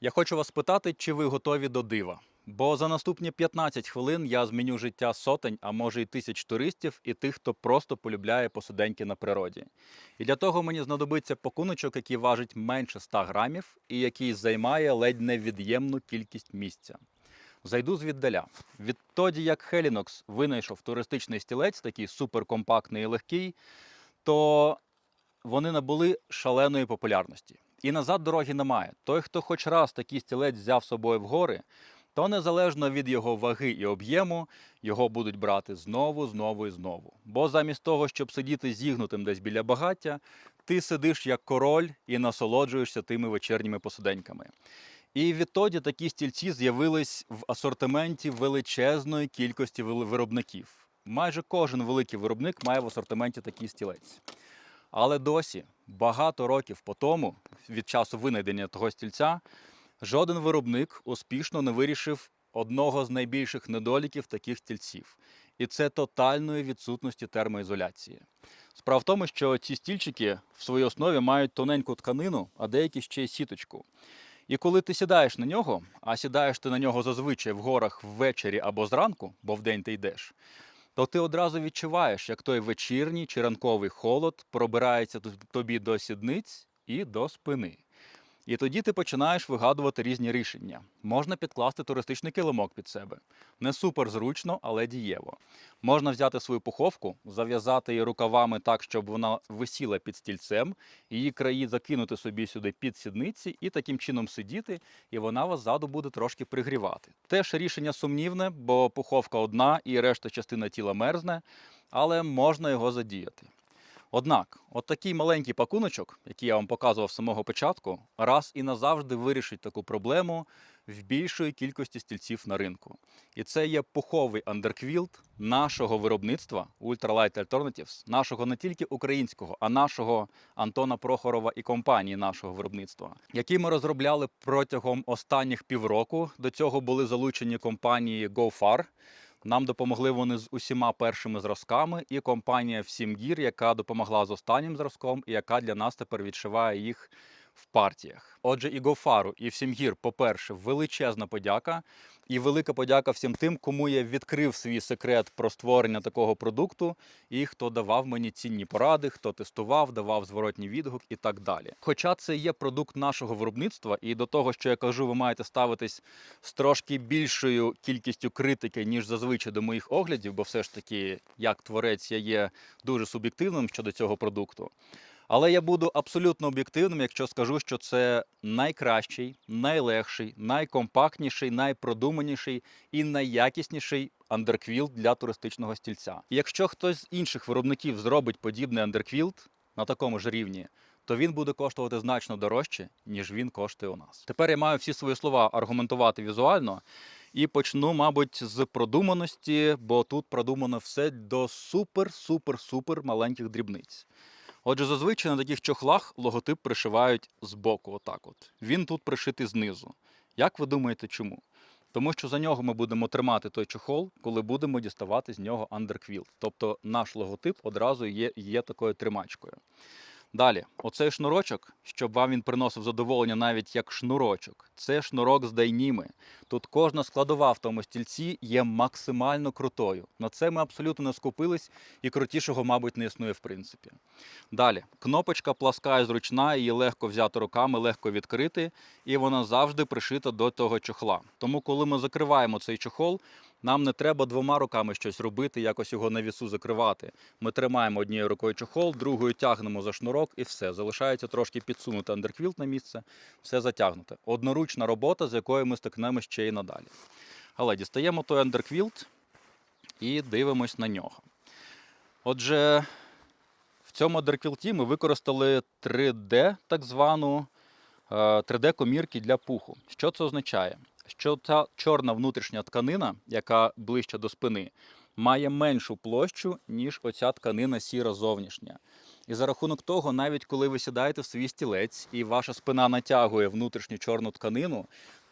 Я хочу вас спитати, чи ви готові до дива? Бо за наступні 15 хвилин я зміню життя сотень, а може й тисяч туристів і тих, хто просто полюбляє посиденьки на природі. І для того мені знадобиться пакуночок, який важить менше 100 грамів і який займає ледь невід'ємну кількість місця. Зайду звіддаля. Відтоді, як Helinox винайшов туристичний стілець, такий суперкомпактний і легкий, то вони набули шаленої популярності. І назад дороги немає. Той, хто хоч раз такий стілець взяв з собою в гори, то незалежно від його ваги і об'єму, його будуть брати знову, знову і знову. Бо замість того, щоб сидіти зігнутим десь біля багаття, ти сидиш як король і насолоджуєшся тими вечірніми посиденьками. І відтоді такі стільці з'явились в асортименті величезної кількості виробників. Майже кожен великий виробник має в асортименті такий стілець. Але досі, багато років по тому, від часу винайдення того стільця, жоден виробник успішно не вирішив одного з найбільших недоліків таких стільців. І це тотальної відсутності термоізоляції. Справа в тому, що ці стільчики в своїй основі мають тоненьку тканину, а деякі ще й сіточку. І коли ти сідаєш на нього, а сідаєш ти на нього зазвичай в горах ввечері або зранку, бо вдень ти йдеш, то ти одразу відчуваєш, як той вечірній чи ранковий холод пробирається тобі до сідниць і до спини. І тоді ти починаєш вигадувати різні рішення. Можна підкласти туристичний килимок під себе. Не супер зручно, але дієво. Можна взяти свою пуховку, зав'язати її рукавами так, щоб вона висіла під стільцем, її краї закинути собі сюди під сідниці і таким чином сидіти, і вона вас ззаду буде трошки пригрівати. Теж рішення сумнівне, бо пуховка одна і решта частина тіла мерзне, але можна його задіяти. Однак, от такий маленький пакуночок, який я вам показував з самого початку, раз і назавжди вирішить таку проблему в більшої кількості стільців на ринку. І це є пуховий андерквілт нашого виробництва Ultralight Alternatives, нашого не тільки українського, а нашого Антона Прохорова і компанії нашого виробництва, який ми розробляли протягом останніх півроку. До цього були залучені компанії GoFar, нам допомогли вони з усіма першими зразками, і компанія Всімгір, яка допомогла з останнім зразком, і яка для нас тепер відшиває їх в партіях. Отже, і Гофару, і Всімгір, по-перше, величезна подяка. І велика подяка всім тим, кому я відкрив свій секрет про створення такого продукту, і хто давав мені цінні поради, хто тестував, давав зворотній відгук і так далі. Хоча це є продукт нашого виробництва, і до того, що я кажу, ви маєте ставитись з трошки більшою кількістю критики, ніж зазвичай до моїх оглядів, бо все ж таки, як творець, я є дуже суб'єктивним щодо цього продукту. Але я буду абсолютно об'єктивним, якщо скажу, що це найкращий, найлегший, найкомпактніший, найпродуманіший і найякісніший андерквілт для туристичного стільця. І якщо хтось з інших виробників зробить подібний андерквілт на такому ж рівні, то він буде коштувати значно дорожче, ніж він коштує у нас. Тепер я маю всі свої слова аргументувати візуально. І почну, мабуть, з продуманості, бо тут продумано все до супер-супер-супер маленьких дрібниць. Отже, зазвичай на таких чохлах логотип пришивають збоку, отак от. Він тут пришитий знизу. Як ви думаєте, чому? Тому що за нього ми будемо тримати той чохол, коли будемо діставати з нього андерквілт. Тобто наш логотип одразу є, є такою тримачкою. Далі, оцей шнурочок, щоб вам він приносив задоволення навіть як шнурочок, це шнурок з дайніми. Тут кожна складова в тому стільці є максимально крутою. На це ми абсолютно не скупились, і крутішого, мабуть, не існує в принципі. Далі, кнопочка пласка і зручна, її легко взяти руками, легко відкрити, і вона завжди пришита до того чохла. Тому, коли ми закриваємо цей чохол, нам не треба двома руками щось робити, якось його на вісу закривати. Ми тримаємо однією рукою чохол, другою тягнемо за шнурок і все. Залишається трошки підсунути андерквілт на місце, все затягнуте. Одноручна робота, з якою ми стикнемо ще й надалі. Але дістаємо той андерквілт і дивимось на нього. Отже, в цьому андерквілті ми використали 3D, так звану 3D-комірки для пуху. Що це означає? Що ця чорна внутрішня тканина, яка ближче до спини, має меншу площу, ніж оця тканина сіра зовнішня. І за рахунок того, навіть коли ви сідаєте в свій стілець і ваша спина натягує внутрішню чорну тканину,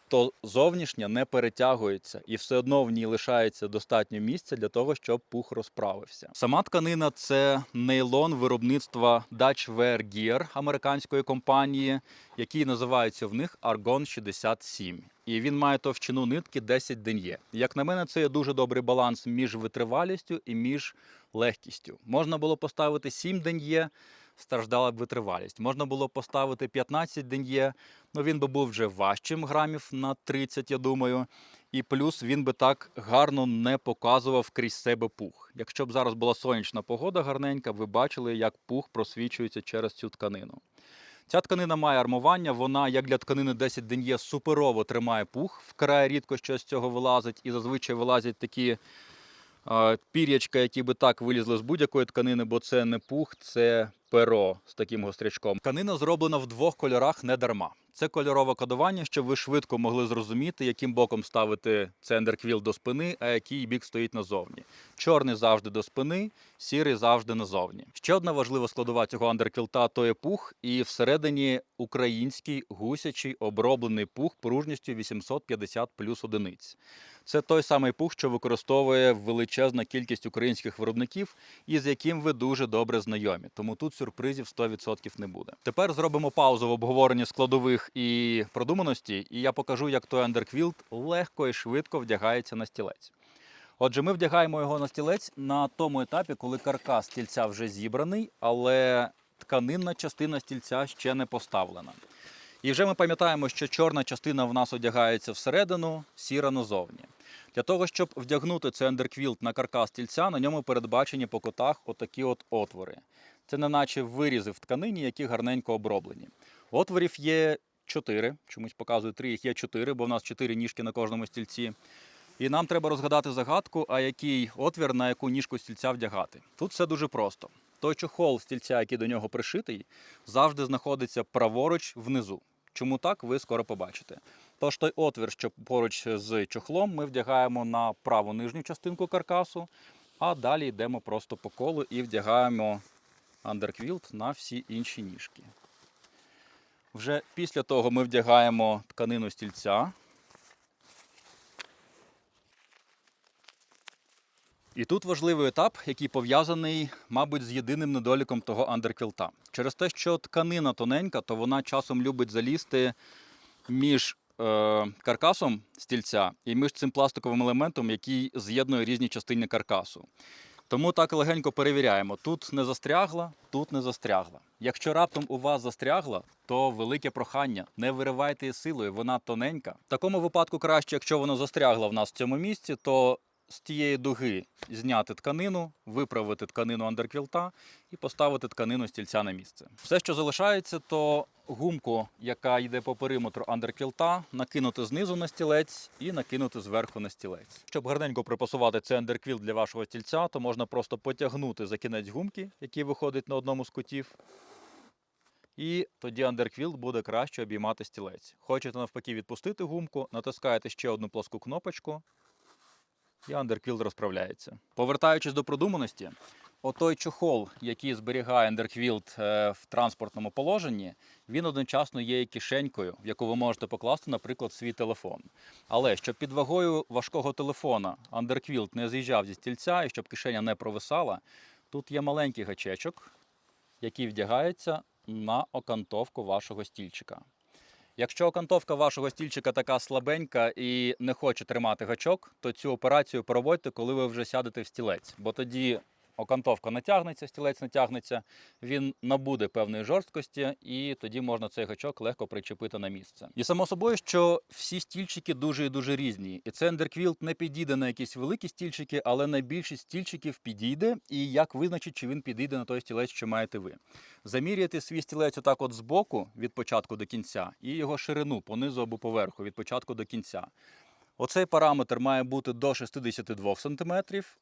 то зовнішня не перетягується, і все одно в ній лишається достатньо місця для того, щоб пух розправився. Сама тканина це нейлон виробництва Dutch Wear Gear американської компанії, який називається в них Argon 67. І він має товщину нитки 10 ден'є. Як на мене, це є дуже добрий баланс між витривалістю і між легкістю. Можна було поставити 7 ден'є, страждала б витривалість. Можна було поставити 15 ден'є, ну він би був вже важчим грамів на 30, я думаю. І плюс він би так гарно не показував крізь себе пух. Якщо б зараз була сонячна погода гарненька, ви бачили, як пух просвічується через цю тканину. Ця тканина має армування, вона, як для тканини 10 ден'є, суперово тримає пух. Вкрай рідко щось з цього вилазить, і зазвичай вилазять такі е, пір'ячка, які би так вилізли з будь-якої тканини, бо це не пух, це перо з таким гострячком. Тканина зроблена в двох кольорах не дарма. Це кольорове кодування, щоб ви швидко могли зрозуміти, яким боком ставити цей ендерквіл до спини, а який бік стоїть назовні. Чорний завжди до спини, сірий завжди назовні. Ще одна важлива складова цього андерквілта то є пух, і всередині український гусячий оброблений пух пружністю 850 плюс одиниць. Це той самий пух, що використовує величезна кількість українських виробників і з яким ви дуже добре знайомі. Тому тут сюрпризів 100% не буде. Тепер зробимо паузу в обговоренні складових і продуманості, і я покажу, як той андерквілт легко і швидко вдягається на стілець. Отже, ми вдягаємо його на стілець на тому етапі, коли каркас стільця вже зібраний, але тканинна частина стільця ще не поставлена. І вже ми пам'ятаємо, що чорна частина в нас одягається всередину, сіра назовні. Для того, щоб вдягнути цей андерквілт на каркас стільця, на ньому передбачені по кутах отакі от отвори. Це не наче вирізи в тканині, які гарненько оброблені. Отворів є чотири, чомусь показую три, їх є чотири, бо в нас чотири ніжки на кожному стільці. І нам треба розгадати загадку, а який отвір на яку ніжку стільця вдягати. Тут все дуже просто. Той чохол стільця, який до нього пришитий, завжди знаходиться праворуч внизу. Чому так, ви скоро побачите. Тож той отвір, що поруч з чохлом, ми вдягаємо на праву нижню частинку каркасу, а далі йдемо просто по колу і вдягаємо андерквілт на всі інші ніжки. Вже після того ми вдягаємо тканину стільця. І тут важливий етап, який пов'язаний, мабуть, з єдиним недоліком того андерквілта. Через те, що тканина тоненька, то вона часом любить залізти між е, каркасом стільця і між цим пластиковим елементом, який з'єднує різні частини каркасу. Тому так легенько перевіряємо. Тут не застрягла, тут не застрягла. Якщо раптом у вас застрягла, то велике прохання. Не виривайте її силою, вона тоненька. В такому випадку краще, якщо воно застрягла в нас в цьому місці, то з тієї дуги зняти тканину, виправити тканину андерквілта і поставити тканину стільця на місце. Все, що залишається, то гумку, яка йде по периметру андерквілта, накинути знизу на стілець і накинути зверху на стілець. Щоб гарненько припасувати цей андерквілт для вашого стільця, то можна просто потягнути за кінець гумки, який виходить на одному з кутів. І тоді андерквілт буде краще обіймати стілець. Хочете навпаки відпустити гумку, натискаєте ще одну плоску кнопочку, і андерквілт розправляється. Повертаючись до продуманості, отой чохол, який зберігає андерквілт е, в транспортному положенні, він одночасно є і кишенькою, в яку ви можете покласти, наприклад, свій телефон. Але щоб під вагою важкого телефона андерквілт не з'їжджав зі стільця і щоб кишеня не провисала, тут є маленький гачечок, який вдягається на окантовку вашого стільчика. Якщо окантовка вашого стільчика така слабенька і не хоче тримати гачок, то цю операцію проводьте, коли ви вже сядете в стілець. Бо тоді окантовка натягнеться, стілець натягнеться, він набуде певної жорсткості, і тоді можна цей гачок легко причепити на місце. І само собою, що всі стільчики дуже і дуже різні. І цей ендерквілт не підійде на якісь великі стільчики, але на більшість стільчиків підійде. І як визначить, чи він підійде на той стілець, що маєте ви. Заміряйте свій стілець отак от збоку від початку до кінця, і його ширину понизу або поверху від початку до кінця. Оцей параметр має бути до 62 см,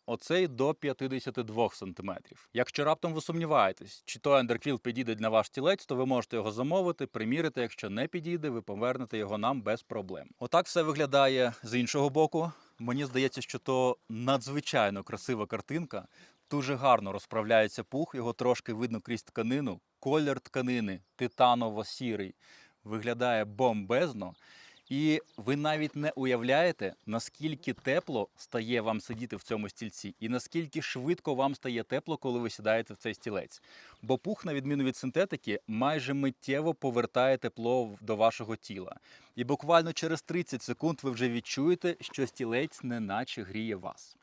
оцей до 52 см. Якщо раптом ви сумніваєтесь, чи той андерквіл підійде на ваш стілець, то ви можете його замовити, приміряти. Якщо не підійде, ви повернете його нам без проблем. Отак все виглядає з іншого боку. Мені здається, що то надзвичайно красива картинка. Дуже гарно розправляється пух, його трошки видно крізь тканину. Колір тканини титаново-сірий виглядає бомбезно. І ви навіть не уявляєте, наскільки тепло стає вам сидіти в цьому стільці, і наскільки швидко вам стає тепло, коли ви сідаєте в цей стілець. Бо пух, на відміну від синтетики, майже миттєво повертає тепло до вашого тіла. І буквально через 30 секунд ви вже відчуєте, що стілець неначе гріє вас.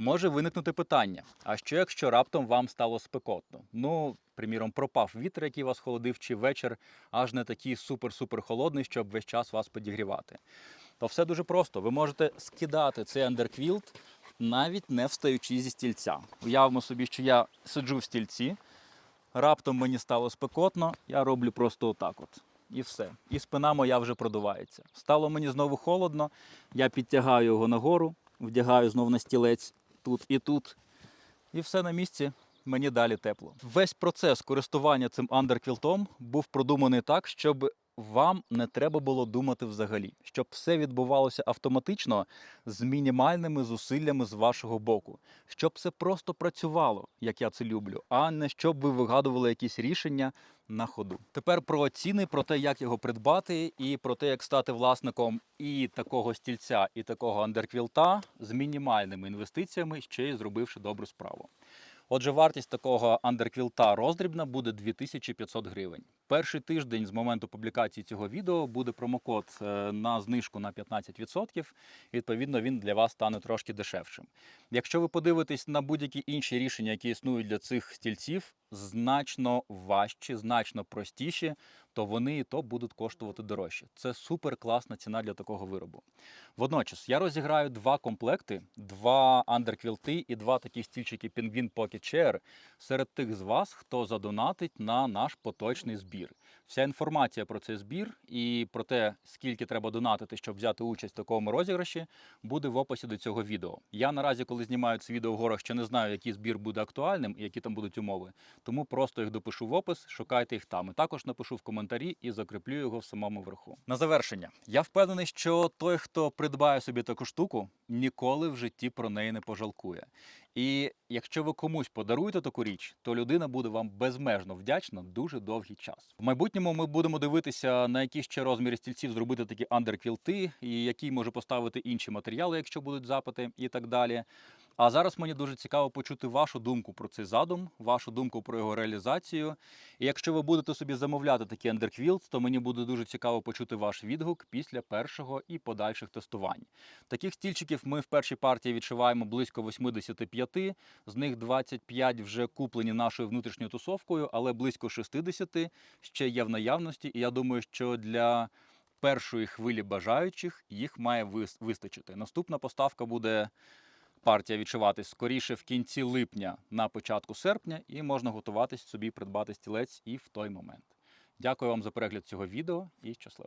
Може виникнути питання: а що якщо раптом вам стало спекотно? Ну, приміром, пропав вітер, який вас холодив, чи вечір аж не такий супер-супер холодний, щоб весь час вас підігрівати. То все дуже просто. Ви можете скидати цей андерквілт, навіть не встаючи зі стільця. Уявимо собі, що я сиджу в стільці, раптом мені стало спекотно, я роблю просто отак от. І все. І спина моя вже продувається. Стало мені знову холодно, я підтягаю його нагору, вдягаю знову на стілець тут і тут. І все на місці. Мені далі тепло. Весь процес користування цим андерквілтом був продуманий так, щоб вам не треба було думати взагалі, щоб все відбувалося автоматично з мінімальними зусиллями з вашого боку, щоб все просто працювало, як я це люблю, а не щоб ви вигадували якісь рішення на ходу. Тепер про ціни, про те, як його придбати, і про те, як стати власником і такого стільця, і такого андерквілта з мінімальними інвестиціями, ще й зробивши добру справу. Отже, вартість такого андерквілта роздрібна буде 2500 гривень. Перший тиждень з моменту публікації цього відео буде промокод е, на знижку на 15%. Відповідно, він для вас стане трошки дешевшим. Якщо ви подивитесь на будь-які інші рішення, які існують для цих стільців, значно важчі, значно простіші, то вони і то будуть коштувати дорожче. Це супер класна ціна для такого виробу. Водночас я розіграю два комплекти: два андерквілти і два такі стільчики Penguin Pocket Chair серед тих з вас, хто задонатить на наш поточний збір. Вся інформація про цей збір і про те, скільки треба донатити, щоб взяти участь в такому розіграші, буде в описі до цього відео. Я наразі, коли знімаю це відео в горах, ще не знаю, який збір буде актуальним і які там будуть умови. Тому просто їх допишу в опис, шукайте їх там. І також напишу в коментарі і закріплю його в самому верху. На завершення, я впевнений, що той, хто придбає собі таку штуку, ніколи в житті про неї не пожалкує. І якщо ви комусь подаруєте таку річ, то людина буде вам безмежно вдячна дуже довгий час. В майбутньому ми будемо дивитися, на які ще розміри стільців зробити такі андерквілти, і які може поставити інші матеріали, якщо будуть запити, і так далі. А зараз мені дуже цікаво почути вашу думку про цей задум, вашу думку про його реалізацію. І якщо ви будете собі замовляти такий андерквілт, то мені буде дуже цікаво почути ваш відгук після першого і подальших тестувань. Таких стільчиків ми в першій партії відшиваємо близько 85, з них 25 вже куплені нашою внутрішньою тусовкою, але близько 60 ще є в наявності. І я думаю, що для першої хвилі бажаючих їх має вис- вистачити. Наступна поставка буде партія відшиватись скоріше в кінці липня на початку серпня, і можна готуватись собі придбати стілець і в той момент. Дякую вам за перегляд цього відео і щасливо.